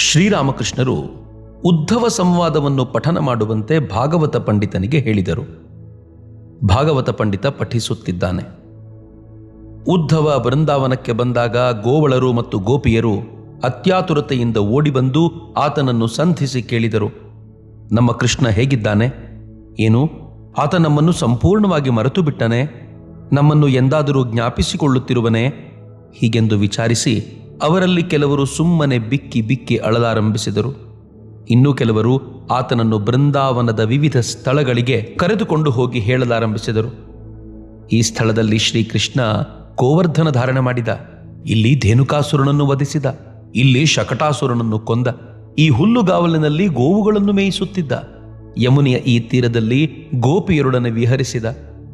ಶ್ರೀರಾಮಕೃಷ್ಣರು ಉದ್ಧವ ಸಂವಾದವನ್ನು ಪಠನ ಮಾಡುವಂತೆ ಭಾಗವತ ಪಂಡಿತನಿಗೆ ಹೇಳಿದರು. ಭಾಗವತ ಪಂಡಿತ ಪಠಿಸುತ್ತಿದ್ದಾನೆ. ಉದ್ಧವ ಬೃಂದಾವನಕ್ಕೆ ಬಂದಾಗ ಗೋವಳರು ಮತ್ತು ಗೋಪಿಯರು ಅತ್ಯಾತುರತೆಯಿಂದ ಓಡಿಬಂದು ಆತನನ್ನು ಸಂಧಿಸಿ ಕೇಳಿದರು. ನಮ್ಮ ಕೃಷ್ಣ ಹೇಗಿದ್ದಾನೆ? ಏನು? ಆತ ನಮ್ಮನ್ನು ಸಂಪೂರ್ಣವಾಗಿ ಮರೆತು ಬಿಟ್ಟನೆ? ನಮ್ಮನ್ನು ಎಂದಾದರೂ ಜ್ಞಾಪಿಸಿಕೊಳ್ಳುತ್ತಿರುವನೇ? ಹೀಗೆಂದು ವಿಚಾರಿಸಿ ಅವರಲ್ಲಿ ಕೆಲವರು ಸುಮ್ಮನೆ ಬಿಕ್ಕಿ ಬಿಕ್ಕಿ ಅಳಲಾರಂಭಿಸಿದರು. ಇನ್ನು ಕೆಲವರು ಆತನನ್ನು ಬೃಂದಾವನದ ವಿವಿಧ ಸ್ಥಳಗಳಿಗೆ ಕರೆದುಕೊಂಡು ಹೋಗಿ ಹೇಳಲಾರಂಭಿಸಿದರು. ಈ ಸ್ಥಳದಲ್ಲಿ ಶ್ರೀಕೃಷ್ಣ ಗೋವರ್ಧನ ಧಾರಣೆ ಮಾಡಿದ. ಇಲ್ಲಿ ಧೇನುಕಾಸುರನನ್ನು ವಧಿಸಿದ. ಇಲ್ಲಿ ಶಕಟಾಸುರನನ್ನು ಕೊಂದ. ಈ ಹುಲ್ಲುಗಾವಲಿನಲ್ಲಿ ಗೋವುಗಳನ್ನು ಮೇಯಿಸುತ್ತಿದ್ದ. ಯಮುನಿಯ ಈ ತೀರದಲ್ಲಿ ಗೋಪಿಯರೊಡನೆ ವಿಹರಿಸಿದ.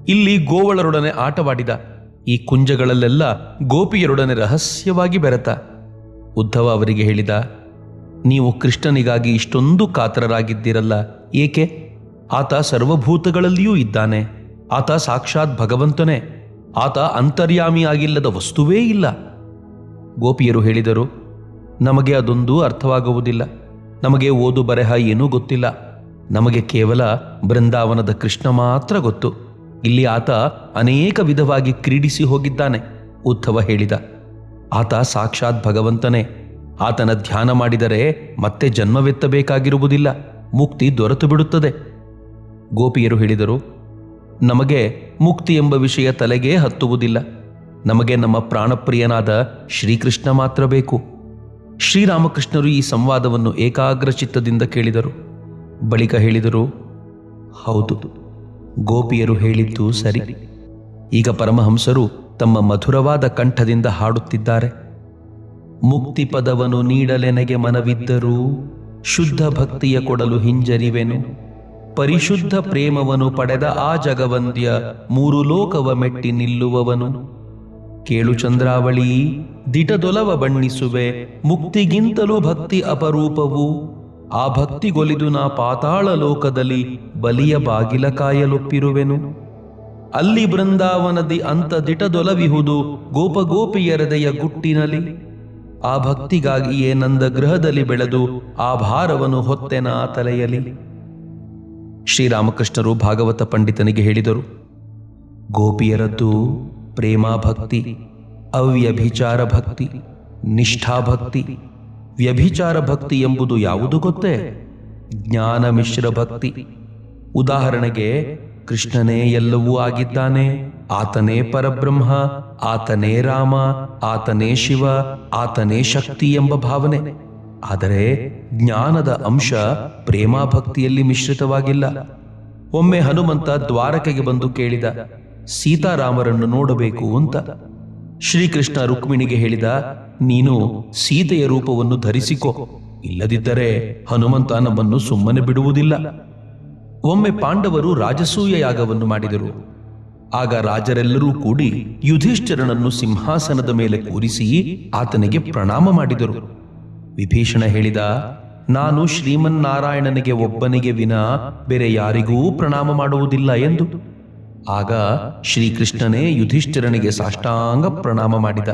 ಇಲ್ಲಿ ಗೋವಳರೊಡನೆ ಆಟವಾಡಿದ. ಈ ಕುಂಜಗಳಲ್ಲೆಲ್ಲ ಗೋಪಿಯರೊಡನೆ ರಹಸ್ಯವಾಗಿ ಬೆರೆತ. ಉದ್ಧವ ಅವರಿಗೆ ಹೇಳಿದ, ನೀವು ಕೃಷ್ಣನಿಗಾಗಿ ಇಷ್ಟೊಂದು ಕಾತರರಾಗಿದ್ದೀರಲ್ಲ, ಏಕೆ? ಆತ ಸರ್ವಭೂತಗಳಲ್ಲಿಯೂ ಇದ್ದಾನೆ. ಆತ ಸಾಕ್ಷಾತ್ ಭಗವಂತನೇ. ಆತ ಅಂತರ್ಯಾಮಿಯಾಗಿಲ್ಲದ ವಸ್ತುವೇ ಇಲ್ಲ. ಗೋಪಿಯರು ಹೇಳಿದರು, ನಮಗೆ ಅದೊಂದು ಅರ್ಥವಾಗುವುದಿಲ್ಲ. ನಮಗೆ ಓದು ಬರೆಹ ಏನೂ ಗೊತ್ತಿಲ್ಲ. ನಮಗೆ ಕೇವಲ ಬೃಂದಾವನದ ಕೃಷ್ಣ ಮಾತ್ರ ಗೊತ್ತು. ಇಲ್ಲಿ ಆತ ಅನೇಕ ವಿಧವಾಗಿ ಕ್ರೀಡಿಸಿ ಹೋಗಿದ್ದಾನೆ, ಉದ್ಧವ ಹೇಳಿದ. ಆತ ಸಾಕ್ಷಾತ್ ಭಗವಂತನೇ. ಆತನ ಧ್ಯಾನ ಮಾಡಿದರೆ ಮತ್ತೆ ಜನ್ಮವೆತ್ತಬೇಕಾಗಿರುವುದಿಲ್ಲ, ಮುಕ್ತಿ ದೊರೆತು ಬಿಡುತ್ತದೆ. ಗೋಪಿಯರು ಹೇಳಿದರು, ನಮಗೆ ಮುಕ್ತಿ ಎಂಬ ವಿಷಯ ತಲೆಗೆ ಹತ್ತುವುದಿಲ್ಲ. ನಮಗೆ ನಮ್ಮ ಪ್ರಾಣಪ್ರಿಯನಾದ ಶ್ರೀಕೃಷ್ಣ ಮಾತ್ರ ಬೇಕು. ಶ್ರೀರಾಮಕೃಷ್ಣರು ಈ ಸಂವಾದವನ್ನು ಏಕಾಗ್ರ ಚಿತ್ತದಿಂದ ಕೇಳಿದರು. ಬಳಿಕ ಹೇಳಿದರು, ಹೌದು. ಗೋಪಿಯರು ಹೇಳಿದ್ದು ಸರಿ. ಈಗ ಪರಮಹಂಸರು ತಮ್ಮ ಮಧುರವಾದ ಕಂಠದಿಂದ ಹಾಡುತ್ತಿದ್ದಾರೆ. ಮುಕ್ತಿ ಪದವನ್ನು ನೀಡಲೆನಗೆ ಮನವಿದ್ದರೂ ಶುದ್ಧ ಭಕ್ತಿಯ ಕೊಡಲು ಹಿಂಜರಿವೆನು. ಪರಿಶುದ್ಧ ಪ್ರೇಮವನ್ನು ಪಡೆದ ಆ ಜಗವಂದ್ಯ ಮೂರು ಲೋಕವ ಮೆಟ್ಟಿ ನಿಲ್ಲುವವನು. ಕೇಳು ಚಂದ್ರಾವಳಿ, ದಿಟದೊಲವ ಬಣ್ಣಿಸುವೆ, ಮುಕ್ತಿಗಿಂತಲೂ ಭಕ್ತಿ ಅಪರೂಪವು. ಆ ಭಕ್ತಿಗೊಲಿದು ನಾ ಪಾತಾಳ ಲೋಕದಲ್ಲಿ ಬಲಿಯ ಬಾಗಿಲ ಕಾಯಲೊಪ್ಪಿರುವೆನು. ಅಲ್ಲಿ ಬೃಂದಾವನದಿ ಅಂತ ದಿಟದೊಲವಿಹುದು ಗೋಪಗೋಪಿಯರದೆಯ ಗುಟ್ಟಿನಲಿ ಆ ಭಕ್ತಿಗಾಗಿಯೇ ನಂದ ಗೃಹದಲ್ಲಿ ಬೆಳೆದು ಆ ಭಾರವನ್ನು ಹೊತ್ತೆನ ತಲೆಯಲಿ ಶ್ರೀರಾಮಕೃಷ್ಣರು ಭಾಗವತ ಪಂಡಿತನಿಗೆ ಹೇಳಿದರು, ಗೋಪಿಯರದ್ದು ಪ್ರೇಮಾಭಕ್ತಿ ಅವ್ಯಭಿಚಾರ ಭಕ್ತಿ ನಿಷ್ಠಾ ಭಕ್ತಿ ವ್ಯಭಿಚಾರ ಭಕ್ತಿ ಎಂಬುದು ಯಾವುದು ಗೊತ್ತೇ? ಜ್ಞಾನ ಮಿಶ್ರ ಭಕ್ತಿ. ಉದಾಹರಣೆಗೆ, ಕೃಷ್ಣನೇ ಎಲ್ಲವೂ ಆಗಿದ್ದಾನೆ, ಆತನೇ ಪರಬ್ರಹ್ಮ, ಆತನೇ ರಾಮ, ಆತನೇ ಶಿವ, ಆತನೇ ಶಕ್ತಿ ಎಂಬ ಭಾವನೆ. ಆದರೆ ಜ್ಞಾನದ ಅಂಶ ಪ್ರೇಮ ಭಕ್ತಿಯಲ್ಲಿ ಮಿಶ್ರಿತವಾಗಿಲ್ಲ. ಒಮ್ಮೆ ಹನುಮಂತ ದ್ವಾರಕೆಗೆ ಬಂದು ಕೇಳಿದ, ಸೀತಾರಾಮರನ್ನು ನೋಡಬೇಕು ಅಂತ. ಶ್ರೀಕೃಷ್ಣ ರುಕ್ಮಿಣಿಗೆ ಹೇಳಿದ, ನೀನು ಸೀತೆಯ ರೂಪವನ್ನು ಧರಿಸಿಕೋ. ಇಲ್ಲದಿದ್ದರೆ ಹನುಮಂತ ನಮ್ಮನ್ನು ಸುಮ್ಮನೆ ಬಿಡುವುದಿಲ್ಲ. ಒಮ್ಮೆ ಪಾಂಡವರು ರಾಜಸೂಯ ಯಾಗವನ್ನು ಮಾಡಿದರು. ಆಗ ರಾಜರೆಲ್ಲರೂ ಕೂಡಿ ಯುಧಿಷ್ಠಿರನನ್ನು ಸಿಂಹಾಸನದ ಮೇಲೆ ಕೂರಿಸಿ ಆತನಿಗೆ ಪ್ರಣಾಮ ಮಾಡಿದರು. ವಿಭೀಷಣ ಹೇಳಿದ, ನಾನು ಶ್ರೀಮನ್ನಾರಾಯಣನಿಗೆ ಒಬ್ಬನಿಗೆ ವಿನ ಬೇರೆ ಯಾರಿಗೂ ಪ್ರಣಾಮ ಮಾಡುವುದಿಲ್ಲ ಎಂದು. ಆಗ ಶ್ರೀಕೃಷ್ಣನೇ ಯುಧಿಷ್ಠಿರನಿಗೆ ಸಾಷ್ಟಾಂಗ ಪ್ರಣಾಮ ಮಾಡಿದ.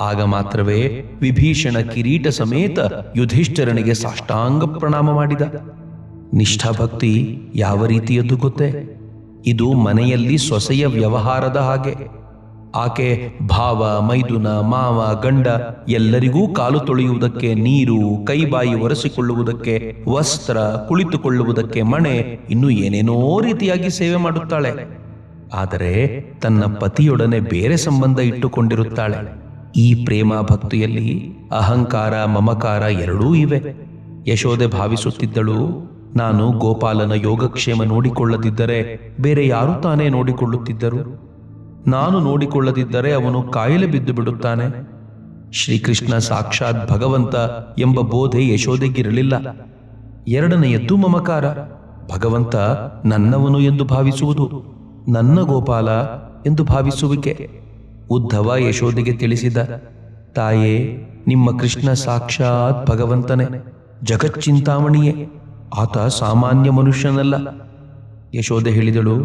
ಆಗ ಮಾತ್ರವೇ ವಿಭೀಷಣ ಕಿರೀಟ ಸಮೇತ ಯುಧಿಷ್ಠಿರನಿಗೆ ಸಾಷ್ಟಾಂಗ ಪ್ರಣಾಮ ಮಾಡಿದ. ನಿಷ್ಠಾಭಕ್ತಿ ಯಾವ ರೀತಿಯದ್ದು ಗೊತ್ತೇ? ಇದು ಮನೆಯಲ್ಲಿ ಸೊಸೆಯ ವ್ಯವಹಾರದ ಹಾಗೆ. ಆಕೆ ಭಾವ, ಮೈದುನ, ಮಾವ, ಗಂಡ ಎಲ್ಲರಿಗೂ ಕಾಲು ತೊಳೆಯುವುದಕ್ಕೆ, ನೀರು, ಕೈಬಾಯಿ ಒರೆಸಿಕೊಳ್ಳುವುದಕ್ಕೆ, ವಸ್ತ್ರ, ಕುಳಿತುಕೊಳ್ಳುವುದಕ್ಕೆ, ಮಣೆ ಇನ್ನು ಏನೇನೋ ರೀತಿಯಾಗಿ ಸೇವೆ ಮಾಡುತ್ತಾಳೆ. ಆದರೆ ತನ್ನ ಪತಿಯೊಡನೆ ಬೇರೆ ಸಂಬಂಧ ಇಟ್ಟುಕೊಂಡಿರುತ್ತಾಳೆ. ಈ ಪ್ರೇಮ ಭಕ್ತಿಯಲ್ಲಿ ಅಹಂಕಾರ, ಮಮಕಾರ ಎರಡೂ ಇವೆ. ಯಶೋದೆ ಭಾವಿಸುತ್ತಿದ್ದಳು, ನಾನು ಗೋಪಾಲನ ಯೋಗಕ್ಷೇಮ ನೋಡಿಕೊಳ್ಳದಿದ್ದರೆ ಬೇರೆ ಯಾರು ತಾನೇ ನೋಡಿಕೊಳ್ಳುತ್ತಿದ್ದರು? ನಾನು ನೋಡಿಕೊಳ್ಳದಿದ್ದರೆ ಅವನು ಕಾಯಿಲೆ ಬಿದ್ದು ಬಿಡುತ್ತಾನೆ. ಶ್ರೀಕೃಷ್ಣ ಸಾಕ್ಷಾತ್ ಭಗವಂತ ಎಂಬ ಬೋಧೆ ಯಶೋದೆಗಿರಲಿಲ್ಲ ಎರಡನೆಯದ್ದು ಮಮಕಾರ. ಭಗವಂತ ನನ್ನವನು ಎಂದು ಭಾವಿಸುವುದು. ನನ್ನ ಗೋಪಾಲ ಎಂದು ಭಾವಿಸುವಿಕೆ. ಉದ್ಧವ ಯಶೋದೆಗೆ ತಿಳಿಸಿದ, ತಾಯೇ, ನಿಮ್ಮ ಕೃಷ್ಣ ಸಾಕ್ಷಾತ್ ಭಗವಂತನೇ. ಜಗಚ್ಚಿಂತಾಮಣಿಯೇ ಆತ ಸಾಮಾನ್ಯ ಮನುಷ್ಯನಲ್ಲ. ಯಶೋಧೆ ಹೇಳಿದಳು,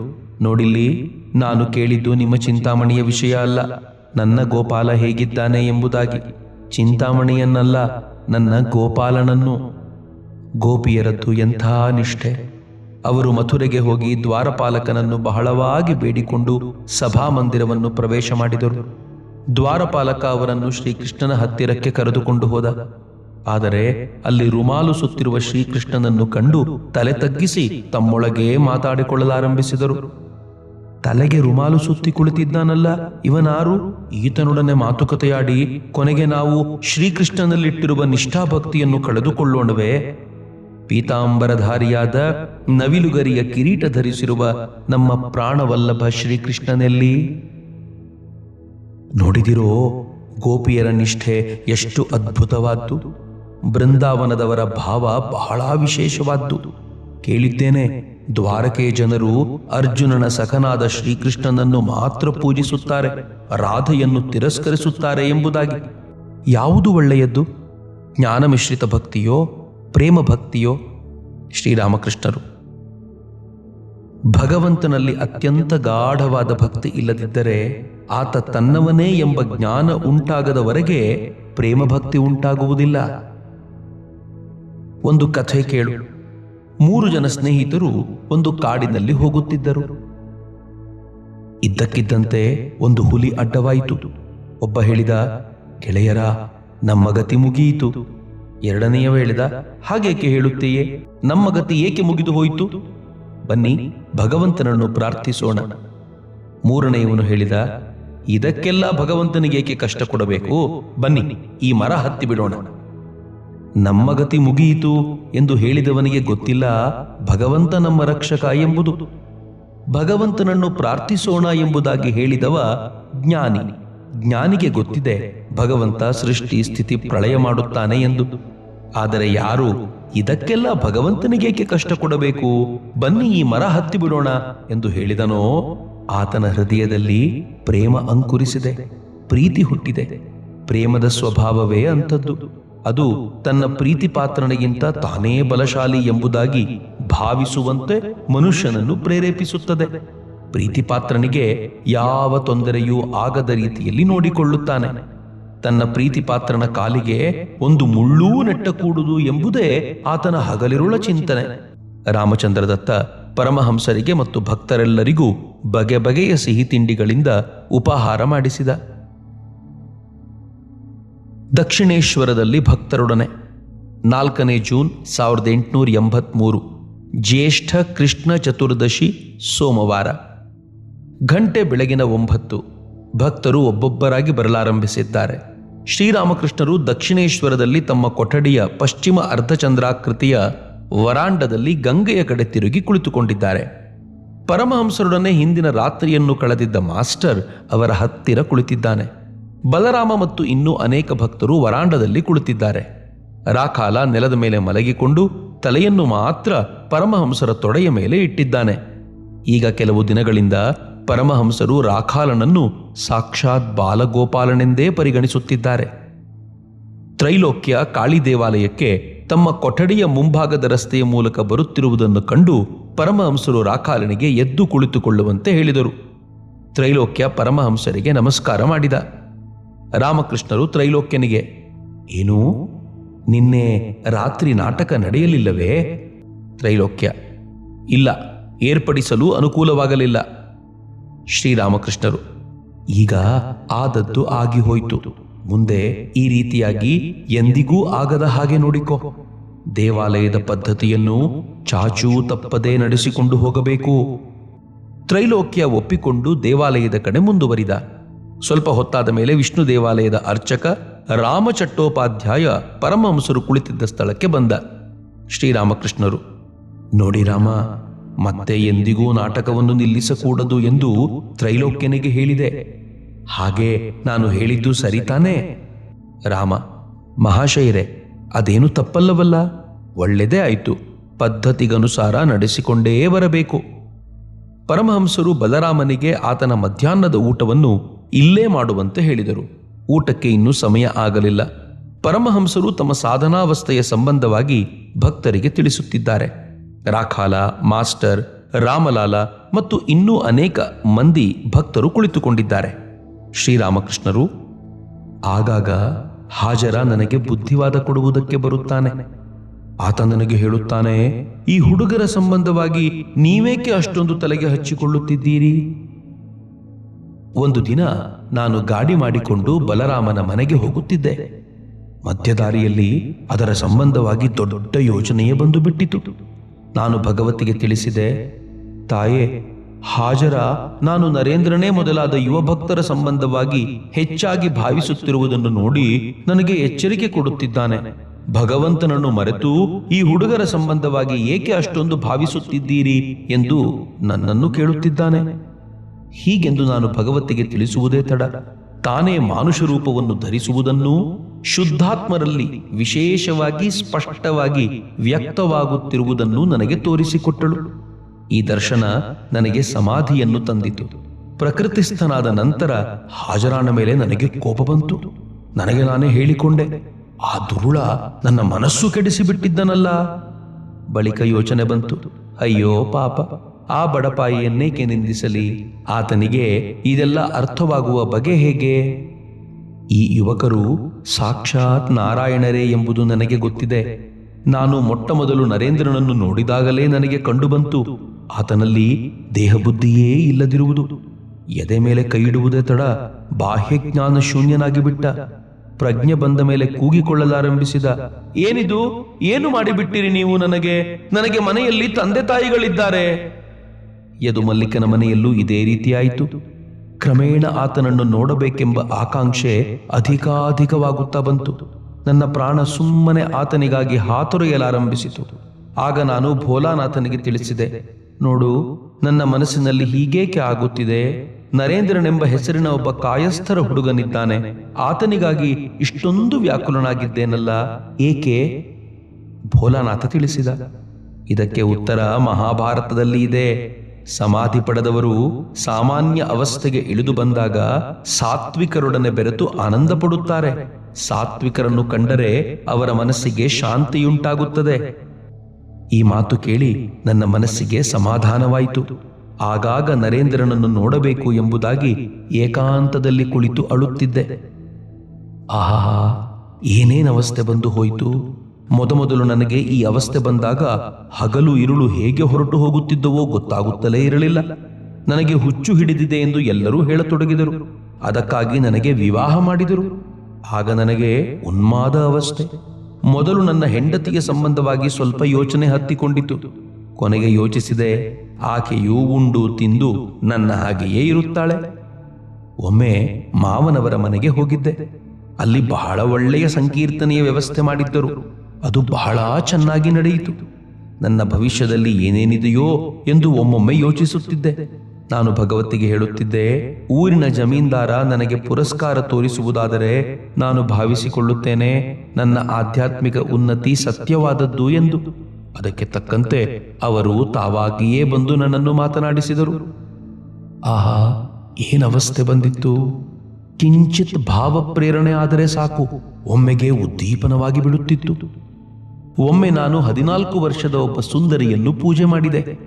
ನೋಡಿಲ್ಲಿ, ನಾನು ಕೇಳಿದ್ದು ನಿಮ್ಮ ಚಿಂತಾಮಣಿಯ ವಿಷಯ ಅಲ್ಲ. ನನ್ನ ಗೋಪಾಲ ಹೇಗಿದ್ದಾನೆ ಎಂಬುದಾಗಿ. ಚಿಂತಾಮಣಿಯನ್ನಲ್ಲ, ನನ್ನ ಗೋಪಾಲನನ್ನು. ಗೋಪಿಯರದ್ದು ಎಂಥ ನಿಷ್ಠೆ. ಅವರು ಮಥುರೆಗೆ ಹೋಗಿ ದ್ವಾರಪಾಲಕನನ್ನು ಬಹಳವಾಗಿ ಬೇಡಿಕೊಂಡು ಸಭಾಮಂದಿರವನ್ನು ಪ್ರವೇಶ ಮಾಡಿದರು. ದ್ವಾರಪಾಲಕ ಅವರನ್ನು ಶ್ರೀಕೃಷ್ಣನ ಹತ್ತಿರಕ್ಕೆ ಕರೆದುಕೊಂಡು ಹೋದ. ಆದರೆ ಅಲ್ಲಿ ರುಮಾಲು ಸುತ್ತಿರುವ ಶ್ರೀಕೃಷ್ಣನನ್ನು ಕಂಡು ತಲೆ ತಗ್ಗಿಸಿ ತಮ್ಮೊಳಗೇ ಮಾತಾಡಿಕೊಳ್ಳಲಾರಂಭಿಸಿದರು. ತಲೆಗೆ ರುಮಾಲು ಸುತ್ತಿ ಕುಳಿತಿದ್ದಾನಲ್ಲ, ಇವನಾರು? ಈತನೊಡನೆ ಮಾತುಕತೆಯಾಡಿ ಕೊನೆಗೆ ನಾವು ಶ್ರೀಕೃಷ್ಣನಲ್ಲಿಟ್ಟಿರುವ ನಿಷ್ಠಾಭಕ್ತಿಯನ್ನು ಕಳೆದುಕೊಳ್ಳೋಣವೇ? ಪೀತಾಂಬರಧಾರಿಯಾದ ನವಿಲುಗರಿಯ ಕಿರೀಟ ಧರಿಸಿರುವ ನಮ್ಮ ಪ್ರಾಣವಲ್ಲಭ ಶ್ರೀಕೃಷ್ಣನೆಲ್ಲಿ. ನೋಡಿದಿರೋ ಗೋಪಿಯರ ನಿಷ್ಠೆ ಎಷ್ಟು ಅದ್ಭುತವಾದ್ದು. ಬೃಂದಾವನದವರ ಭಾವ ಬಹಳ ವಿಶೇಷವಾದ್ದು. ಕೇಳಿದ್ದೇನೆ, ದ್ವಾರಕೆ ಜನರು ಅರ್ಜುನನ ಸಖನಾದ ಶ್ರೀಕೃಷ್ಣನನ್ನು ಮಾತ್ರ ಪೂಜಿಸುತ್ತಾರೆ, ರಾಧೆಯನ್ನು ತಿರಸ್ಕರಿಸುತ್ತಾರೆ ಎಂಬುದಾಗಿ. ಯಾವುದು ಒಳ್ಳೆಯದ್ದು? ಜ್ಞಾನಮಿಶ್ರಿತ ಭಕ್ತಿಯೋ? ಪ್ರೇಮ ಭಕ್ತಿಯೋ ಶ್ರೀರಾಮಕೃಷ್ಣರು. ಭಗವಂತನಲ್ಲಿ ಅತ್ಯಂತ ಗಾಢವಾದ ಭಕ್ತಿ ಇಲ್ಲದಿದ್ದರೆ ಆತ ತನ್ನವನೇ ಎಂಬ ಜ್ಞಾನ ಉಂಟಾಗದವರೆಗೆ ಪ್ರೇಮ ಭಕ್ತಿ ಉಂಟಾಗುವುದಿಲ್ಲ. ಒಂದು ಕಥೆ ಕೇಳು. ಮೂರು ಜನ ಸ್ನೇಹಿತರು ಒಂದು ಕಾಡಿನಲ್ಲಿ ಹೋಗುತ್ತಿದ್ದರು. ಇದ್ದಕ್ಕಿದ್ದಂತೆ ಒಂದು ಹುಲಿ ಅಡ್ಡವಾಯಿತು. ಒಬ್ಬ ಹೇಳಿದ, ಗೆಳೆಯರ, ನಮ್ಮ ಗತಿ ಮುಗಿಯಿತು. ಎರಡನೆಯವ ಹೇಳಿದ, ಹಾಗೇಕೆ ಹೇಳುತ್ತೆಯೇ? ನಮ್ಮ ಗತಿ ಏಕೆ ಮುಗಿದು ಹೋಯಿತು? ಬನ್ನಿ, ಭಗವಂತನನ್ನು ಪ್ರಾರ್ಥಿಸೋಣ. ಮೂರನೆಯವನು ಹೇಳಿದ, ಇದಕ್ಕೆಲ್ಲ ಭಗವಂತನಿಗೆ ಏಕೆ ಕಷ್ಟ ಕೊಡಬೇಕು? ಬನ್ನಿ, ಈ ಮರ ಹತ್ತಿ ಬಿಡೋಣ. ನಮ್ಮ ಗತಿ ಮುಗಿಯಿತು ಎಂದು ಹೇಳಿದವನಿಗೆ ಗೊತ್ತಿಲ್ಲ, ಭಗವಂತ ನಮ್ಮ ರಕ್ಷಕ ಎಂಬುದು. ಭಗವಂತನನ್ನು ಪ್ರಾರ್ಥಿಸೋಣ ಎಂಬುದಾಗಿ ಹೇಳಿದವ ಜ್ಞಾನಿ. ಜ್ಞಾನಿಗೆ ಗೊತ್ತಿದೆ ಭಗವಂತ ಸೃಷ್ಟಿ ಸ್ಥಿತಿ ಪ್ರಳಯ ಮಾಡುತ್ತಾನೆ ಎಂದು. ಆದರೆ ಯಾರು ಇದಕ್ಕೆಲ್ಲ ಭಗವಂತನಿಗೇಕೆ ಕಷ್ಟ ಕೊಡಬೇಕು? ಬನ್ನಿ ಈ ಮರ ಹತ್ತಿ ಬಿಡೋಣ ಎಂದು ಹೇಳಿದನೋ, ಆತನ ಹೃದಯದಲ್ಲಿ ಪ್ರೇಮ ಅಂಕುರಿಸಿದೆ, ಪ್ರೀತಿ ಹುಟ್ಟಿದೆ. ಪ್ರೇಮದ ಸ್ವಭಾವವೇ ಅಂಥದ್ದು. ಅದು ತನ್ನ ಪ್ರೀತಿ ಪಾತ್ರನಿಗಿಂತ ತಾನೇ ಬಲಶಾಲಿ ಎಂಬುದಾಗಿ ಭಾವಿಸುವಂತೆ ಮನುಷ್ಯನನ್ನು ಪ್ರೇರೇಪಿಸುತ್ತದೆ. ಪ್ರೀತಿ ಪಾತ್ರನಿಗೆ ಯಾವ ತೊಂದರೆಯೂ ಆಗದ ರೀತಿಯಲ್ಲಿ ನೋಡಿಕೊಳ್ಳುತ್ತಾನೆ. ತನ್ನ ಪ್ರೀತಿಪಾತ್ರನ ಕಾಲಿಗೆ ಒಂದು ಮುಳ್ಳೂ ನೆಟ್ಟಕೂಡುದು ಎಂಬುದೇ ಆತನ ಹಗಲಿರುಳ ಚಿಂತನೆ. ರಾಮಚಂದ್ರದತ್ತ ಪರಮಹಂಸರಿಗೆ ಮತ್ತು ಭಕ್ತರೆಲ್ಲರಿಗೂ ಬಗೆ ಬಗೆಯ ಸಿಹಿ ತಿಂಡಿಗಳಿಂದ ಉಪಹಾರ ಮಾಡಿಸಿದ. ದಕ್ಷಿಣೇಶ್ವರದಲ್ಲಿ ಭಕ್ತರೊಡನೆ. ನಾಲ್ಕನೇ ಜೂನ್ ಸಾವಿರದ ಎಂಟುನೂರ ಎಂಬತ್ಮೂರು. ಜ್ಯೇಷ್ಠ ಕೃಷ್ಣ ಚತುರ್ದಶಿ ಸೋಮವಾರ. ಘಂಟೆ ಬೆಳಗಿನ ಒಂಬತ್ತು. ಭಕ್ತರು ಒಬ್ಬೊಬ್ಬರಾಗಿ ಬರಲಾರಂಭಿಸಿದ್ದಾರೆ. ಶ್ರೀರಾಮಕೃಷ್ಣರು ದಕ್ಷಿಣೇಶ್ವರದಲ್ಲಿ ತಮ್ಮ ಕೊಠಡಿಯ ಪಶ್ಚಿಮ ಅರ್ಧಚಂದ್ರಾಕೃತಿಯ ವರಾಂಡದಲ್ಲಿ ಗಂಗೆಯ ಕಡೆ ತಿರುಗಿ ಕುಳಿತುಕೊಂಡಿದ್ದಾರೆ. ಪರಮಹಂಸರೊಡನೆ ಹಿಂದಿನ ರಾತ್ರಿಯನ್ನು ಕಳೆದಿದ್ದ ಮಾಸ್ಟರ್ ಅವರ ಹತ್ತಿರ ಕುಳಿತಿದ್ದಾನೆ. ಬಲರಾಮ ಮತ್ತು ಇನ್ನೂ ಅನೇಕ ಭಕ್ತರು ವರಾಂಡದಲ್ಲಿ ಕುಳಿತಿದ್ದಾರೆ. ರಾಕಾಲ ನೆಲದ ಮೇಲೆ ಮಲಗಿಕೊಂಡು ತಲೆಯನ್ನು ಮಾತ್ರ ಪರಮಹಂಸರ ತೊಡೆಯ ಮೇಲೆ ಇಟ್ಟಿದ್ದಾನೆ. ಈಗ ಕೆಲವು ದಿನಗಳಿಂದ ಪರಮಹಂಸರು ರಾಖಾಲನನ್ನು ಸಾಕ್ಷಾತ್ ಬಾಲಗೋಪಾಲನೆಂದೇ ಪರಿಗಣಿಸುತ್ತಿದ್ದಾರೆ. ತ್ರೈಲೋಕ್ಯ ಕಾಳಿ ದೇವಾಲಯಕ್ಕೆ ತಮ್ಮ ಕೊಠಡಿಯ ಮುಂಭಾಗದ ರಸ್ತೆಯ ಮೂಲಕ ಬರುತ್ತಿರುವುದನ್ನು ಕಂಡು ಪರಮಹಂಸರು ರಾಖಾಲನಿಗೆ ಎದ್ದು ಕುಳಿತುಕೊಳ್ಳುವಂತೆ ಹೇಳಿದರು. ತ್ರೈಲೋಕ್ಯ ಪರಮಹಂಸರಿಗೆ ನಮಸ್ಕಾರ ಮಾಡಿದ. ರಾಮಕೃಷ್ಣರು ತ್ರೈಲೋಕ್ಯನಿಗೆ, ಏನು? ನಿನ್ನೆ ರಾತ್ರಿ ನಾಟಕ ನಡೆಯಲಿಲ್ಲವೇ? ತ್ರೈಲೋಕ್ಯ, ಇಲ್ಲ, ಏರ್ಪಡಿಸಲು ಅನುಕೂಲವಾಗಲಿಲ್ಲ. ಶ್ರೀರಾಮಕೃಷ್ಣರು. ಈಗ ಆದದ್ದು ಆಗಿ ಹೋಯಿತು ಮುಂದೆ ಈ ರೀತಿಯಾಗಿ ಎಂದಿಗೂ ಆಗದ ಹಾಗೆ ನೋಡಿಕೋ. ದೇವಾಲಯದ ಪದ್ಧತಿಯನ್ನು ಚಾಚೂ ತಪ್ಪದೇ ನಡೆಸಿಕೊಂಡು ಹೋಗಬೇಕು. ತ್ರೈಲೋಕ್ಯ ಒಪ್ಪಿಕೊಂಡು ದೇವಾಲಯದ ಕಡೆ ಮುಂದುವರಿದ. ಸ್ವಲ್ಪ ಹೊತ್ತಾದ ಮೇಲೆ ವಿಷ್ಣು ದೇವಾಲಯದ ಅರ್ಚಕ ರಾಮಚಟ್ಟೋಪಾಧ್ಯಾಯ ಪರಮಹಂಸರು ಕುಳಿತಿದ್ದ ಸ್ಥಳಕ್ಕೆ ಬಂದ. ಶ್ರೀರಾಮಕೃಷ್ಣರು, ನೋಡಿ ರಾಮ ಮತ್ತೆ ಎಂದಿಗೂ ನಾಟಕವನ್ನು ನಿಲ್ಲಿಸಕೂಡದು ಎಂದು ತ್ರೈಲೋಕ್ಯನಿಗೆ ಹೇಳಿದೆ. ಹಾಗೆ ನಾನು ಹೇಳಿದ್ದು ಸರಿ ತಾನೇ ರಾಮ, ಮಹಾಶಯರೇ, ಅದೇನು ತಪ್ಪಲ್ಲವಲ್ಲ? ಒಳ್ಳೆದೇ ಆಯಿತು. ಪದ್ಧತಿಗನುಸಾರ ನಡೆಸಿಕೊಂಡೇ ಬರಬೇಕು. ಪರಮಹಂಸರು ಬಲರಾಮನಿಗೆ ಆತನ ಮಧ್ಯಾಹ್ನದ ಊಟವನ್ನು ಇಲ್ಲೇ ಮಾಡುವಂತೆ ಹೇಳಿದರು. ಊಟಕ್ಕೆ ಇನ್ನೂ ಸಮಯ ಆಗಲಿಲ್ಲ. ಪರಮಹಂಸರು ತಮ್ಮ ಸಾಧನಾವಸ್ಥೆಯ ಸಂಬಂಧವಾಗಿ ಭಕ್ತರಿಗೆ ತಿಳಿಸುತ್ತಿದ್ದಾರೆ. ರಾಖಾಲ, ಮಾಸ್ಟರ್, ರಾಮಲಾಲ ಮತ್ತು ಇನ್ನೂ ಅನೇಕ ಮಂದಿ ಭಕ್ತರು ಕುಳಿತುಕೊಂಡಿದ್ದಾರೆ. ಶ್ರೀರಾಮಕೃಷ್ಣರು, ಆಗಾಗ ಹಾಜರ ನನಗೆ ಬುದ್ಧಿವಾದ ಕೊಡುವುದಕ್ಕೆ ಬರುತ್ತಾನೆ. ಆತ ನನಗೆ ಹೇಳುತ್ತಾನೆ, ಈ ಹುಡುಗರ ಸಂಬಂಧವಾಗಿ ನೀವೇಕೆ ಅಷ್ಟೊಂದು ತಲೆಗೆ ಹಚ್ಚಿಕೊಳ್ಳುತ್ತಿದ್ದೀರಿ? ಒಂದು ದಿನ ನಾನು ಗಾಡಿ ಮಾಡಿಕೊಂಡು ಬಲರಾಮನ ಮನೆಗೆ ಹೋಗುತ್ತಿದ್ದೆ. ಮಧ್ಯದಾರಿಯಲ್ಲಿ ಅದರ ಸಂಬಂಧವಾಗಿ ದೊಡ್ಡ ಯೋಜನೆಯೇ ಬಂದು ಬಿಟ್ಟಿತು ನಾನು ಭಗವತಿಗೆ ತಿಳಿಸಿದೆ, ತಾಯೇ, ಹಾಜರ. ನಾನು ನರೇಂದ್ರನೇ ಮೊದಲಾದ ಯುವ ಭಕ್ತರ ಸಂಬಂಧವಾಗಿ ಹೆಚ್ಚಾಗಿ ಭಾವಿಸುತ್ತಿರುವುದನ್ನು ನೋಡಿ ನನಗೆ ಎಚ್ಚರಿಕೆ ಕೊಡುತ್ತಿದ್ದಾನೆ. ಭಗವಂತನನ್ನು ಮರೆತು ಈ ಹುಡುಗರ ಸಂಬಂಧವಾಗಿ ಏಕೆ ಅಷ್ಟೊಂದು ಭಾವಿಸುತ್ತಿದ್ದೀರಿ ಎಂದು ನನ್ನನ್ನು ಕೇಳುತ್ತಿದ್ದಾನೆ. ಹೀಗೆಂದು ನಾನು ಭಗವತಿಗೆ ತಿಳಿಸುವುದೇ ತಡ. ತಾನೇ ಮಾನುಷ ರೂಪವನ್ನು ಧರಿಸುವುದನ್ನು ಶುದ್ಧಾತ್ಮರಲ್ಲಿ ವಿಶೇಷವಾಗಿ ಸ್ಪಷ್ಟವಾಗಿ ವ್ಯಕ್ತವಾಗುತ್ತಿರುವುದನ್ನು ನನಗೆ ತೋರಿಸಿಕೊಟ್ಟಳು. ಈ ದರ್ಶನ ನನಗೆ ಸಮಾಧಿಯನ್ನು ತಂದಿತು. ಪ್ರಕೃತಿಸ್ಥನಾದ ನಂತರ ಹಾಜರಾನ ಮೇಲೆ ನನಗೆ ಕೋಪ ಬಂತು. ನನಗೆ ನಾನೇ ಹೇಳಿಕೊಂಡೆ, ಆ ದುರುಳ ನನ್ನ ಮನಸ್ಸು ಕೆಡಿಸಿಬಿಟ್ಟಿದ್ದನಲ್ಲ. ಬಳಿಕ ಯೋಚನೆ ಬಂತು, ಅಯ್ಯೋ ಪಾಪ, ಆ ಬಡಪಾಯಿಯನ್ನೇಕೆ ನಿಂದಿಸಲಿ? ಆತನಿಗೆ ಇದೆಲ್ಲ ಅರ್ಥವಾಗುವ ಬಗೆ ಹೇಗೆ? ಈ ಯುವಕರು ಸಾಕ್ಷಾತ್ ನಾರಾಯಣರೇ ಎಂಬುದು ನನಗೆ ಗೊತ್ತಿದೆ. ನಾನು ಮೊಟ್ಟ ಮೊದಲು ನರೇಂದ್ರನನ್ನು ನೋಡಿದಾಗಲೇ ನನಗೆ ಕಂಡುಬಂತು. ಆತನಲ್ಲಿ ದೇಹಬುದ್ಧಿಯೇ ಇಲ್ಲದಿರುವುದು. ಎದೆ ಮೇಲೆ ಕೈ ಇಡುವುದೇ ತಡ ಬಾಹ್ಯಜ್ಞಾನ ಶೂನ್ಯನಾಗಿ ಬಿಟ್ಟ. ಪ್ರಜ್ಞೆ ಬಂದ ಮೇಲೆ ಕೂಗಿಕೊಳ್ಳಲಾರಂಭಿಸಿದ, ಏನಿದು? ಏನು ಮಾಡಿಬಿಟ್ಟಿರಿ ನೀವು ನನಗೆ? ನನಗೆ ಮನೆಯಲ್ಲಿ ತಂದೆ ತಾಯಿಗಳಿದ್ದಾರೆ. ಯದು ಮಲ್ಲಿಕನ ಮನೆಯಲ್ಲೂ ಇದೇ ರೀತಿಯಾಯಿತು. ಕ್ರಮೇಣ ಆತನನ್ನು ನೋಡಬೇಕೆಂಬ ಆಕಾಂಕ್ಷೆ ಅಧಿಕಾಧಿಕವಾಗುತ್ತಾ ಬಂತು. ನನ್ನ ಪ್ರಾಣ ಸುಮ್ಮನೆ ಆತನಿಗಾಗಿ ಹಾತೊರೆಯಲಾರಂಭಿಸಿತು. ಆಗ ನಾನು ಭೋಲಾನಾಥನಿಗೆ ತಿಳಿಸಿದೆ, ನೋಡು, ನನ್ನ ಮನಸ್ಸಿನಲ್ಲಿ ಹೀಗೇಕೆ ಆಗುತ್ತಿದೆ? ನರೇಂದ್ರನೆಂಬ ಹೆಸರಿನ ಒಬ್ಬ ಕಾಯಸ್ಥರ ಹುಡುಗನಿದ್ದಾನೆ. ಆತನಿಗಾಗಿ ಇಷ್ಟೊಂದು ವ್ಯಾಕುಲನಾಗಿದ್ದೇನಲ್ಲ? ಏಕೆ? ಭೋಲಾನಾಥ ತಿಳಿಸಿದ. ಇದಕ್ಕೆ ಉತ್ತರ ಮಹಾಭಾರತದಲ್ಲಿ ಇದೆ. ಸಮಾಧಿ ಪಡೆದವರು ಸಾಮಾನ್ಯ ಅವಸ್ಥೆಗೆ ಇಳಿದು ಬಂದಾಗ ಸಾತ್ವಿಕರೊಡನೆ ಬೆರೆತು ಆನಂದ ಪಡುತ್ತಾರೆ ಸಾತ್ವಿಕರನ್ನು ಕಂಡರೆ ಅವರ ಮನಸ್ಸಿಗೆ ಶಾಂತಿಯುಂಟಾಗುತ್ತದೆ. ಈ ಮಾತು ಕೇಳಿ ನನ್ನ ಮನಸ್ಸಿಗೆ ಸಮಾಧಾನವಾಯಿತು. ಆಗಾಗ ನರೇಂದ್ರನನ್ನು ನೋಡಬೇಕು ಎಂಬುದಾಗಿ ಏಕಾಂತದಲ್ಲಿ ಕುಳಿತು ಅಳುತ್ತಿದ್ದೆ. ಆಹಾ, ಏನೇನು ಅವಸ್ಥೆ ಬಂದು ಹೋಯಿತು? ಮೊದಮೊದಲು ನನಗೆ ಈ ಅವಸ್ಥೆ ಬಂದಾಗ ಹಗಲು ಇರುಳು ಹೇಗೆ ಹೊರಟು ಹೋಗುತ್ತಿದ್ದವೋ ಗೊತ್ತಾಗುತ್ತಲೇ ಇರಲಿಲ್ಲ. ನನಗೆ ಹುಚ್ಚು ಹಿಡಿದಿದೆ ಎಂದು ಎಲ್ಲರೂ ಹೇಳತೊಡಗಿದರು. ಅದಕ್ಕಾಗಿ ನನಗೆ ವಿವಾಹ ಮಾಡಿದರು. ಆಗ ನನಗೆ ಉನ್ಮಾದ ಅವಸ್ಥೆ. ಮೊದಲು ನನ್ನ ಹೆಂಡತಿಗೆ ಸಂಬಂಧವಾಗಿ ಸ್ವಲ್ಪ ಯೋಚನೆ ಹತ್ತಿಕೊಂಡಿತು. ಕೊನೆಗೆ ಯೋಚಿಸಿದೆ, ಆಕೆಯೂ ಉಂಡು ತಿಂದು ನನ್ನ ಹಾಗೆಯೇ ಇರುತ್ತಾಳೆ. ಒಮ್ಮೆ ಮಾವನವರ ಮನೆಗೆ ಹೋಗಿದ್ದೆ. ಅಲ್ಲಿ ಬಹಳ ಒಳ್ಳೆಯ ಸಂಕೀರ್ತನೆಯ ವ್ಯವಸ್ಥೆ ಮಾಡಿದ್ದರು. ಅದು ಬಹಳ ಚೆನ್ನಾಗಿ ನಡೆಯಿತು. ನನ್ನ ಭವಿಷ್ಯದಲ್ಲಿ ಏನೇನಿದೆಯೋ ಎಂದು ಒಮ್ಮೊಮ್ಮೆ ಯೋಚಿಸುತ್ತಿದ್ದೆ. ನಾನು ಭಗವತಿಗೆ ಹೇಳುತ್ತಿದ್ದೆ, ಊರಿನ ಜಮೀನ್ದಾರ ನನಗೆ ಪುರಸ್ಕಾರ ತೋರಿಸುವುದಾದರೆ ನಾನು ಭಾವಿಸಿಕೊಳ್ಳುತ್ತೇನೆ, ನನ್ನ ಆಧ್ಯಾತ್ಮಿಕ ಉನ್ನತಿ ಸತ್ಯವಾದದ್ದು ಎಂದು. ಅದಕ್ಕೆ ತಕ್ಕಂತೆ ಅವರು ತಾವಾಗಿಯೇ ಬಂದು ನನ್ನನ್ನು ಮಾತನಾಡಿಸಿದರು. ಆಹಾ ಏನವಸ್ಥೆ ಬಂದಿತ್ತು? ಕಿಂಚಿತ್ ಭಾವ ಪ್ರೇರಣೆ ಆದರೆ ಸಾಕು, ಒಮ್ಮೆಗೆ ಉದ್ದೀಪನವಾಗಿ ಬಿಡುತ್ತಿತ್ತು. ಒಮ್ಮೆ ನಾನು ಹದಿನಾಲ್ಕು ವರ್ಷದ ಒಬ್ಬ ಸುಂದರಿಯನ್ನು ಪೂಜೆ ಮಾಡಿದೆ.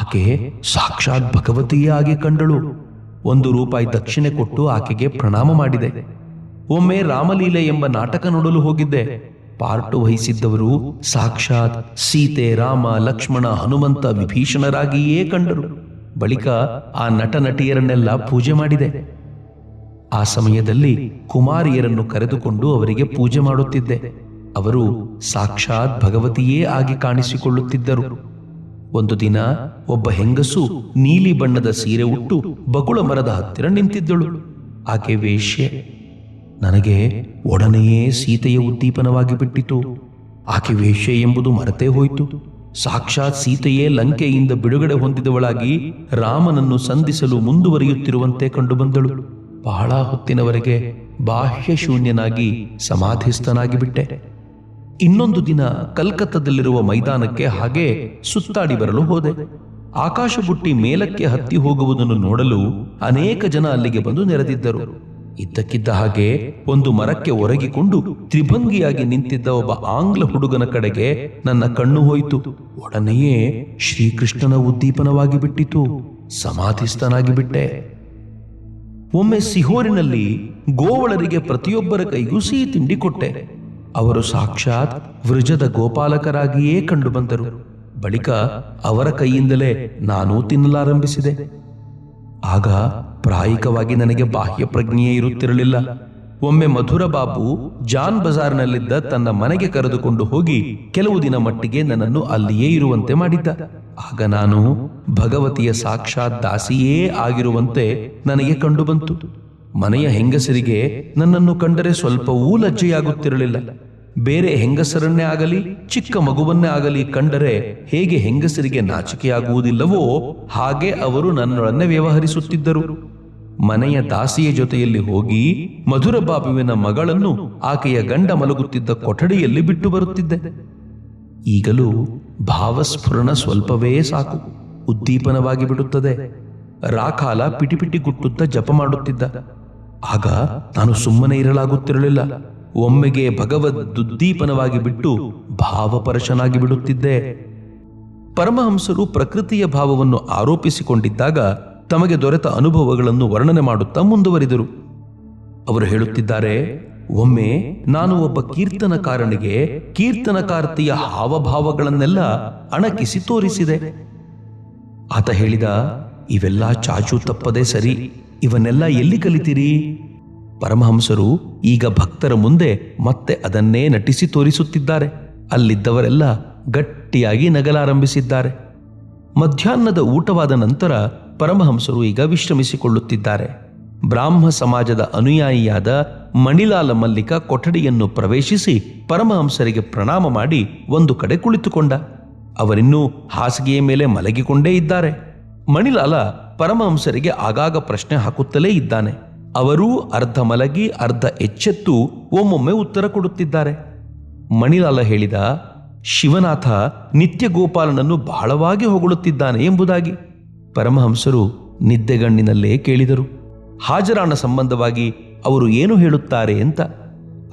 ಆಕೆ ಸಾಕ್ಷಾತ್ ಭಗವತಿಯೇ ಆಗಿ ಕಂಡಳು. ಒಂದು ರೂಪಾಯಿ ದಕ್ಷಿಣೆ ಕೊಟ್ಟು ಆಕೆಗೆ ಪ್ರಣಾಮ ಮಾಡಿದೆ. ಒಮ್ಮೆ ರಾಮಲೀಲೆ ಎಂಬ ನಾಟಕ ನೋಡಲು ಹೋಗಿದ್ದೆ. ಪಾರ್ಟು ವಹಿಸಿದ್ದವರು ಸಾಕ್ಷಾತ್ ಸೀತೆ, ರಾಮ, ಲಕ್ಷ್ಮಣ, ಹನುಮಂತ ವಿಭೀಷಣರಾಗಿಯೇ ಕಂಡರು. ಬಳಿಕ ಆ ನಟ ನಟಿಯರನ್ನೆಲ್ಲ ಪೂಜೆ ಮಾಡಿದೆ. ಆ ಸಮಯದಲ್ಲಿ ಕುಮಾರಿಯರನ್ನು ಕರೆದುಕೊಂಡು ಅವರಿಗೆ ಪೂಜೆ ಮಾಡುತ್ತಿದ್ದೆ. ಅವರು ಸಾಕ್ಷಾತ್ ಭಗವತಿಯೇ ಆಗಿ ಕಾಣಿಸಿಕೊಳ್ಳುತ್ತಿದ್ದರು. ಒಂದು ದಿನ ಒಬ್ಬ ಹೆಂಗಸು ನೀಲಿ ಬಣ್ಣದ ಸೀರೆ ಉಟ್ಟು ಬಕುಳ ಮರದ ಹತ್ತಿರ ನಿಂತಿದ್ದಳು. ಆಕೆ ವೇಶ್ಯೆ, ನನಗೆ ಒಡನೆಯೇ ಸೀತೆಯ ಉದ್ದೀಪನವಾಗಿ ಬಿಟ್ಟಿತು. ಆಕೆ ವೇಶ್ಯೆ ಎಂಬುದು ಮರೆತೇ ಹೋಯಿತು. ಸಾಕ್ಷಾತ್ ಸೀತೆಯೇ ಲಂಕೆಯಿಂದ ಬಿಡುಗಡೆ ಹೊಂದಿದವಳಾಗಿ ರಾಮನನ್ನು ಸಂಧಿಸಲು ಮುಂದುವರಿಯುತ್ತಿರುವಂತೆ ಕಂಡುಬಂದಳು. ಬಹಳ ಹೊತ್ತಿನವರೆಗೆ ಬಾಹ್ಯ ಶೂನ್ಯನಾಗಿ ಸಮಾಧಿಸ್ಥನಾಗಿ ಬಿಟ್ಟೆ ಇನ್ನೊಂದು ದಿನ ಕಲ್ಕತ್ತದಲ್ಲಿರುವ ಮೈದಾನಕ್ಕೆ ಹಾಗೆ ಸುತ್ತಾಡಿ ಬರಲು ಹೋದೆ. ಆಕಾಶ ಬುಟ್ಟಿ ಮೇಲಕ್ಕೆ ಹತ್ತಿ ಹೋಗುವುದನ್ನು ನೋಡಲು ಅನೇಕ ಜನ ಅಲ್ಲಿಗೆ ಬಂದು ನೆರೆದಿದ್ದರು. ಇದ್ದಕ್ಕಿದ್ದ ಹಾಗೆ ಒಂದು ಮರಕ್ಕೆ ಒರಗಿಕೊಂಡು ತ್ರಿಭಂಗಿಯಾಗಿ ನಿಂತಿದ್ದ ಒಬ್ಬ ಆಂಗ್ಲ ಹುಡುಗನ ಕಡೆಗೆ ನನ್ನ ಕಣ್ಣು ಹೋಯಿತು. ಒಡನೆಯೇ ಶ್ರೀಕೃಷ್ಣನ ಉದ್ದೀಪನವಾಗಿ ಬಿಟ್ಟಿತು. ಸಮಾಧಿಸ್ಥನಾಗಿ ಬಿಟ್ಟೆ. ಒಮ್ಮೆ ಸಿಹೋರಿನಲ್ಲಿ ಗೋವಳರಿಗೆ ಪ್ರತಿಯೊಬ್ಬರ ಕೈಗೂ ಸಿಹಿ ತಿಂಡಿ ಕೊಟ್ಟೆ. ಅವರು ಸಾಕ್ಷಾತ್ ವೃಜದ ಗೋಪಾಲಕರಾಗಿಯೇ ಕಂಡುಬಂದರು. ಬಳಿಕ ಅವರ ಕೈಯಿಂದಲೇ ನಾನೂ ತಿನ್ನಲಾರಂಭಿಸಿದೆ. ಆಗ ಪ್ರಾಯಿಕವಾಗಿ ನನಗೆ ಬಾಹ್ಯ ಪ್ರಜ್ಞೆಯೇ ಇರುತ್ತಿರಲಿಲ್ಲ. ಒಮ್ಮೆ ಮಧುರ ಬಾಬು ಜಾನ್ ಬಜಾರ್ನಲ್ಲಿದ್ದ ತನ್ನ ಮನೆಗೆ ಕರೆದುಕೊಂಡು ಹೋಗಿ ಕೆಲವು ದಿನ ಮಟ್ಟಿಗೆ ನನ್ನನ್ನು ಅಲ್ಲಿಯೇ ಇರುವಂತೆ ಮಾಡಿದ್ದ. ಆಗ ನಾನು ಭಗವತಿಯ ಸಾಕ್ಷಾತ್ ದಾಸಿಯೇ ಆಗಿರುವಂತೆ ನನಗೆ ಕಂಡುಬಂತು. ಮನೆಯ ಹೆಂಗಸರಿಗೆ ನನ್ನನ್ನು ಕಂಡರೆ ಸ್ವಲ್ಪವೂ ಲಜ್ಜೆಯಾಗುತ್ತಿರಲಿಲ್ಲ. ಬೇರೆ ಹೆಂಗಸರನ್ನೇ ಆಗಲಿ, ಚಿಕ್ಕ ಮಗುವನ್ನೇ ಆಗಲಿ ಕಂಡರೆ ಹೇಗೆ ಹೆಂಗಸರಿಗೆ ನಾಚಿಕೆಯಾಗುವುದಿಲ್ಲವೋ ಹಾಗೆ ಅವರು ನನ್ನೊಳನ್ನೇ ವ್ಯವಹರಿಸುತ್ತಿದ್ದರು. ಮನೆಯ ದಾಸಿಯ ಜೊತೆಯಲ್ಲಿ ಹೋಗಿ ಮಧುರ ಬಾಬುವಿನ ಮಗಳನ್ನು ಆಕೆಯ ಗಂಡ ಮಲಗುತ್ತಿದ್ದ ಕೊಠಡಿಯಲ್ಲಿ ಬಿಟ್ಟು ಬರುತ್ತಿದ್ದೆ. ಈಗಲೂ ಭಾವಸ್ಫುರಣ ಸ್ವಲ್ಪವೇ ಸಾಕು, ಉದ್ದೀಪನವಾಗಿ ಬಿಡುತ್ತದೆ. ರಾಕಾಲ ಪಿಟಿಪಿಟಿ ಗುಟ್ಟುತ್ತಾ ಜಪ ಮಾಡುತ್ತಿದ್ದ. ಆಗ ನಾನು ಸುಮ್ಮನೆ ಇರಲಾಗುತ್ತಿರಲಿಲ್ಲ. ಒಮ್ಮೆಗೆ ಭಗವದ್ದುದ್ದೀಪನವಾಗಿ ಬಿಟ್ಟು ಭಾವಪರಶನಾಗಿ ಬಿಡುತ್ತಿದ್ದೆ. ಪರಮಹಂಸರು ಪ್ರಕೃತಿಯ ಭಾವವನ್ನು ಆರೋಪಿಸಿಕೊಂಡಿದ್ದಾಗ ತಮಗೆ ದೊರೆತ ಅನುಭವಗಳನ್ನು ವರ್ಣನೆ ಮಾಡುತ್ತಾ ಮುಂದುವರಿದರು. ಅವರು ಹೇಳುತ್ತಿದ್ದಾರೆ, ಒಮ್ಮೆ ನಾನು ಒಬ್ಬ ಕೀರ್ತನಕಾರನಿಗೆ ಕೀರ್ತನಕಾರ್ತಿಯ ಹಾವಭಾವಗಳನ್ನೆಲ್ಲ ಅಣಕಿಸಿ ತೋರಿಸಿದೆ. ಆತ ಹೇಳಿದ, ಇವೆಲ್ಲ ಚಾಚು ತಪ್ಪದೆ ಸರಿ, ಇವನ್ನೆಲ್ಲ ಎಲ್ಲಿ ಕಲಿತೀರಿ? ಪರಮಹಂಸರು ಈಗ ಭಕ್ತರ ಮುಂದೆ ಮತ್ತೆ ಅದನ್ನೇ ನಟಿಸಿ ತೋರಿಸುತ್ತಿದ್ದಾರೆ. ಅಲ್ಲಿದ್ದವರೆಲ್ಲ ಗಟ್ಟಿಯಾಗಿ ನಗಲಾರಂಭಿಸಿದ್ದಾರೆ. ಮಧ್ಯಾಹ್ನದ ಊಟವಾದ ನಂತರ ಪರಮಹಂಸರು ಈಗ ವಿಶ್ರಮಿಸಿಕೊಳ್ಳುತ್ತಿದ್ದಾರೆ. ಬ್ರಾಹ್ಮ ಸಮಾಜದ ಅನುಯಾಯಿಯಾದ ಮಣಿಲಾಲ ಮಲ್ಲಿಕ ಕೊಠಡಿಯನ್ನು ಪ್ರವೇಶಿಸಿ ಪರಮಹಂಸರಿಗೆ ಪ್ರಣಾಮ ಮಾಡಿ ಒಂದು ಕಡೆ ಕುಳಿತುಕೊಂಡ. ಅವರಿನ್ನೂ ಹಾಸಿಗೆಯ ಮೇಲೆ ಮಲಗಿಕೊಂಡೇ ಇದ್ದಾರೆ. ಮಣಿಲಾಲ ಪರಮಹಂಸರಿಗೆ ಆಗಾಗ ಪ್ರಶ್ನೆ ಹಾಕುತ್ತಲೇ ಇದ್ದಾನೆ. ಅವರೂ ಅರ್ಧ ಮಲಗಿ ಅರ್ಧ ಎಚ್ಚೆತ್ತು ಒಮ್ಮೊಮ್ಮೆ ಉತ್ತರ ಕೊಡುತ್ತಿದ್ದಾರೆ. ಮಣಿಲಾಲ ಹೇಳಿದ, ಶಿವನಾಥ ನಿತ್ಯ ಗೋಪಾಲನನ್ನು ಬಹಳವಾಗಿ ಹೊಗಳುತ್ತಿದ್ದಾನೆ ಎಂಬುದಾಗಿ. ಪರಮಹಂಸರು ನಿದ್ದೆಗಣ್ಣಿನಲ್ಲೇ ಕೇಳಿದರು. ಹಾಜರಾಣ ಸಂಬಂಧವಾಗಿ ಅವರು ಏನು ಹೇಳುತ್ತಾರೆ ಅಂತ.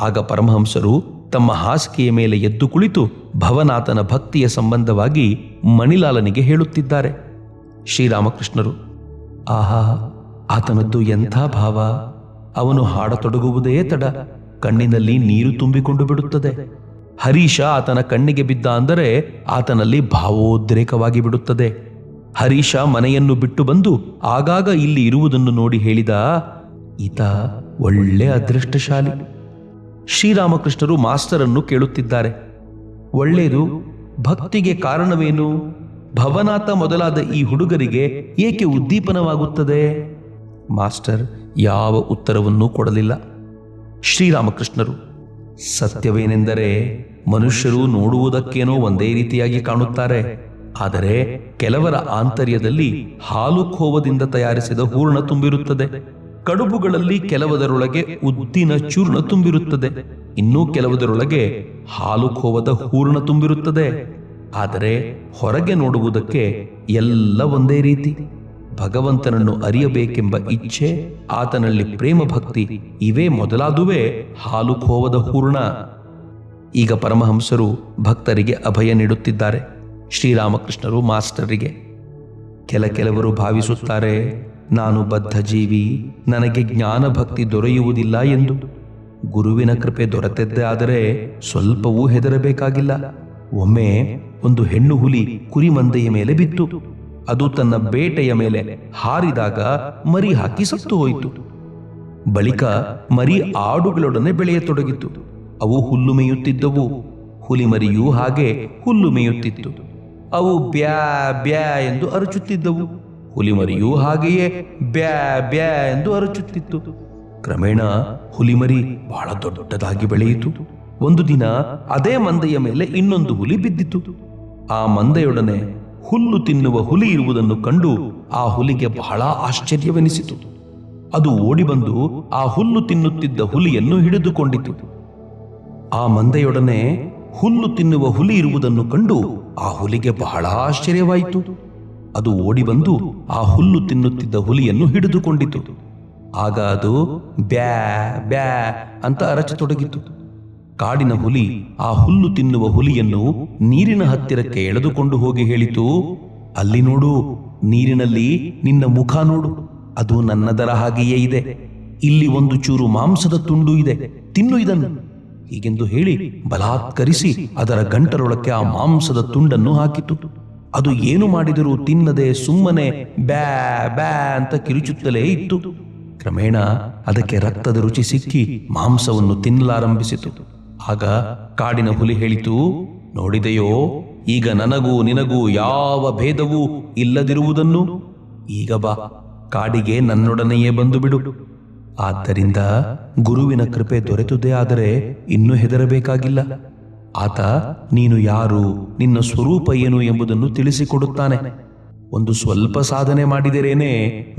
ಆಗ ಪರಮಹಂಸರು ತಮ್ಮ ಹಾಸಿಗೆಯ ಮೇಲೆ ಎದ್ದು ಕುಳಿತು ಭವನಾಥನ ಭಕ್ತಿಯ ಸಂಬಂಧವಾಗಿ ಮಣಿಲಾಲನಿಗೆ ಹೇಳುತ್ತಿದ್ದಾರೆ. ಶ್ರೀರಾಮಕೃಷ್ಣರು, ಆಹಾ ಆತನದ್ದು ಎಂಥ ಭಾವ? ಅವನು ಹಾಡತೊಡಗುವುದೇ ತಡ. ಕಣ್ಣಿನಲ್ಲಿ ನೀರು ತುಂಬಿಕೊಂಡು ಬಿಡುತ್ತದೆ. ಹರೀಶ ಆತನ ಕಣ್ಣಿಗೆ ಬಿದ್ದ ಅಂದರೆ ಆತನಲ್ಲಿ ಭಾವೋದ್ರೇಕವಾಗಿ ಬಿಡುತ್ತದೆ. ಹರೀಶ ಮನೆಯನ್ನು ಬಿಟ್ಟು ಬಂದು ಆಗಾಗ ಇಲ್ಲಿ ಇರುವುದನ್ನು ನೋಡಿ ಹೇಳಿದ, ಈತ ಒಳ್ಳೆ ಅದೃಷ್ಟಶಾಲಿ. ಶ್ರೀರಾಮಕೃಷ್ಣರು ಮಾಸ್ತರನ್ನು ಕೇಳುತ್ತಿದ್ದಾರೆ. ಒಳ್ಳೆಯದು, ಭಕ್ತಿಗೆ ಕಾರಣವೇನು? ಭವನಾಥ ಮೊದಲಾದ ಈ ಹುಡುಗರಿಗೆ ಏಕೆ ಉದ್ದೀಪನವಾಗುತ್ತದೆ? ಮಾಸ್ಟರ್ ಯಾವ ಉತ್ತರವನ್ನೂ ಕೊಡಲಿಲ್ಲ. ಶ್ರೀರಾಮಕೃಷ್ಣರು, ಸತ್ಯವೇನೆಂದರೆ ಮನುಷ್ಯರು ನೋಡುವುದಕ್ಕೇನೋ ಒಂದೇ ರೀತಿಯಾಗಿ ಕಾಣುತ್ತಾರೆ. ಆದರೆ ಕೆಲವರ ಆಂತರ್ಯದಲ್ಲಿ ಹಾಲು ಖೋವದಿಂದ ತಯಾರಿಸಿದ ಹೂರ್ಣ ತುಂಬಿರುತ್ತದೆ. ಕಡುಬುಗಳಲ್ಲಿ ಕೆಲವದರೊಳಗೆ ಉದ್ದಿನ ಚೂರ್ಣ ತುಂಬಿರುತ್ತದೆ. ಇನ್ನೂ ಕೆಲವದರೊಳಗೆ ಹಾಲು ಖೋವದ ಹೂರ್ಣ ತುಂಬಿರುತ್ತದೆ. ಆದರೆ ಹೊರಗೆ ನೋಡುವುದಕ್ಕೆ ಎಲ್ಲ ಒಂದೇ ರೀತಿ. ಭಗವಂತನನ್ನು ಅರಿಯಬೇಕೆಂಬ ಇಚ್ಛೆ, ಆತನಲ್ಲಿ ಪ್ರೇಮ ಭಕ್ತಿ ಇವೇ ಮೊದಲಾದುವೇ ಹಾಲು ಖೋವದ ಹೂರ್ಣ. ಈಗ ಪರಮಹಂಸರು ಭಕ್ತರಿಗೆ ಅಭಯ ನೀಡುತ್ತಿದ್ದಾರೆ. ಶ್ರೀರಾಮಕೃಷ್ಣರು ಮಾಸ್ಟರಿಗೆ. ಕೆಲ ಕೆಲವರು ಭಾವಿಸುತ್ತಾರೆ, ನಾನು ಬದ್ಧ ಜೀವಿ ನನಗೆ ಜ್ಞಾನ ಭಕ್ತಿ ದೊರೆಯುವುದಿಲ್ಲ ಎಂದು. ಗುರುವಿನ ಕೃಪೆ ದೊರೆತದ್ದೇ ಆದರೆ ಸ್ವಲ್ಪವೂ ಹೆದರಬೇಕಾಗಿಲ್ಲ. ಒಮ್ಮೆ ಒಂದು ಹೆಣ್ಣು ಹುಲಿ ಕುರಿಮಂದೆಯ ಮೇಲೆ ಬಿತ್ತು. ಅದು ತನ್ನ ಬೇಟೆಯ ಮೇಲೆ ಹಾರಿದಾಗ ಮರಿ ಹಾಕಿ ಸತ್ತು ಹೋಯಿತು. ಬಳಿಕ ಮರಿ ಆಡುಗಳೊಡನೆ ಬೆಳೆಯತೊಡಗಿತು. ಅವು ಹುಲ್ಲು ಮೇಯುತ್ತಿದ್ದವು ಹುಲಿ ಮರಿಯೂ ಹಾಗೆ ಹುಲ್ಲು ಮೇಯುತ್ತಿತ್ತು ಅವು ಬ್ಯಾ ಬ್ಯಾ ಎಂದು ಅರಚುತ್ತಿದ್ದವು. ಹುಲಿಮರಿಯೂ ಹಾಗೆಯೇ ಬ್ಯಾ ಬ್ಯಾ ಎಂದು ಅರಚುತ್ತಿತ್ತು. ಕ್ರಮೇಣ ಹುಲಿಮರಿ ಬಹಳ ದೊಡ್ಡದಾಗಿ ಬೆಳೆಯಿತು. ಒಂದು ದಿನ ಅದೇ ಮಂದೆಯ ಮೇಲೆ ಇನ್ನೊಂದು ಹುಲಿ ಬಿದ್ದಿತು. ಆ ಮಂದೆಯೊಡನೆ ಹುಲ್ಲು ತಿನ್ನುವ ಹುಲಿ ಇರುವುದನ್ನು ಕಂಡು ಆ ಹುಲಿಗೆ ಬಹಳ ಆಶ್ಚರ್ಯವೆನಿಸಿತು. ಅದು ಓಡಿಬಂದು ಆ ಹುಲ್ಲು ತಿನ್ನುತ್ತಿದ್ದ ಹುಲಿಯನ್ನು ಹಿಡಿದುಕೊಂಡಿತು. ಆ ಮಂದೆಯೊಡನೆ ಹುಲ್ಲು ತಿನ್ನುವ ಹುಲಿ ಇರುವುದನ್ನು ಕಂಡು ಆ ಹುಲಿಗೆ ಬಹಳ ಆಶ್ಚರ್ಯವಾಯಿತು. ಅದು ಓಡಿಬಂದು ಆ ಹುಲ್ಲು ತಿನ್ನುತ್ತಿದ್ದ ಹುಲಿಯನ್ನು ಹಿಡಿದುಕೊಂಡಿತು. ಆಗ ಅದು ಬ್ಯಾ ಬ್ಯಾ ಅಂತ ಅರಚತೊಡಗಿತು. ಕಾಡಿನ ಹುಲಿ, ಆ ಹುಲ್ಲು ತಿನ್ನುವ ಹುಲಿಯನ್ನು ನೀರಿನ ಹತ್ತಿರಕ್ಕೆ ಎಳೆದುಕೊಂಡು ಹೋಗಿ ಹೇಳಿತು, ಅಲ್ಲಿ ನೋಡು, ನೀರಿನಲ್ಲಿ ನಿನ್ನ ಮುಖ ನೋಡು, ಅದು ನನ್ನದರ ಹಾಗೆಯೇ ಇದೆ, ಇಲ್ಲಿ ಒಂದು ಚೂರು ಮಾಂಸದ ತುಂಡು ಇದೆ, ತಿನ್ನು ಇದನ್ನು, ಹೀಗೆಂದು ಹೇಳಿ ಬಲಾತ್ಕರಿಸಿ ಅದರ ಗಂಟರೊಳಕ್ಕೆ ಆ ಮಾಂಸದ ತುಂಡನ್ನು ಹಾಕಿತು, ಅದು ಏನು ಮಾಡಿದರೂ ತಿನ್ನದೆ ಸುಮ್ಮನೆ ಬ್ಯಾ ಬ್ಯಾ ಅಂತ ಕಿರುಚುತ್ತಲೇ ಇತ್ತು, ಕ್ರಮೇಣ ಅದಕ್ಕೆ ರಕ್ತದ ರುಚಿ ಸಿಕ್ಕಿ ಮಾಂಸವನ್ನು ತಿನ್ನಲಾರಂಭಿಸಿತು ಆಗ ಕಾಡಿನ ಹುಲಿ ಹೇಳಿತು, ನೋಡಿದೆಯೋ, ಈಗ ನನಗೂ ನಿನಗೂ ಯಾವ ಭೇದವೂ ಇಲ್ಲದಿರುವುದನ್ನು? ಈಗ ಬಾ, ಕಾಡಿಗೆ ನನ್ನೊಡನೆಯೇ ಬಂದು ಬಿಡು. ಆದ್ದರಿಂದ ಗುರುವಿನ ಕೃಪೆ ದೊರೆತುದೇ ಆದರೆ ಇನ್ನೂ ಹೆದರಬೇಕಾಗಿಲ್ಲ. ಆತ, ನೀನು ಯಾರು, ನಿನ್ನ ಸ್ವರೂಪ ಏನು ಎಂಬುದನ್ನು ತಿಳಿಸಿಕೊಡುತ್ತಾನೆ. ಒಂದು ಸ್ವಲ್ಪ ಸಾಧನೆ ಮಾಡಿದರೇನೆ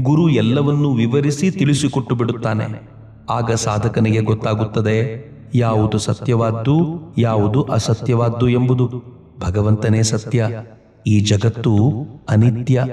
ಗುರು ಎಲ್ಲವನ್ನೂ ವಿವರಿಸಿ ತಿಳಿಸಿಕೊಟ್ಟು ಬಿಡುತ್ತಾನೆ. ಆಗ ಸಾಧಕನಿಗೆ ಗೊತ್ತಾಗುತ್ತದೆ ಯಾವುದು ಸತ್ಯವಾದ್ದು ಯಾವುದು ಅಸತ್ಯವಾದ್ದು ಎಂಬುದು ಭಗವಂತನೇ ಸತ್ಯ. ಈ ಜಗತ್ತು ಅನಿತ್ಯ.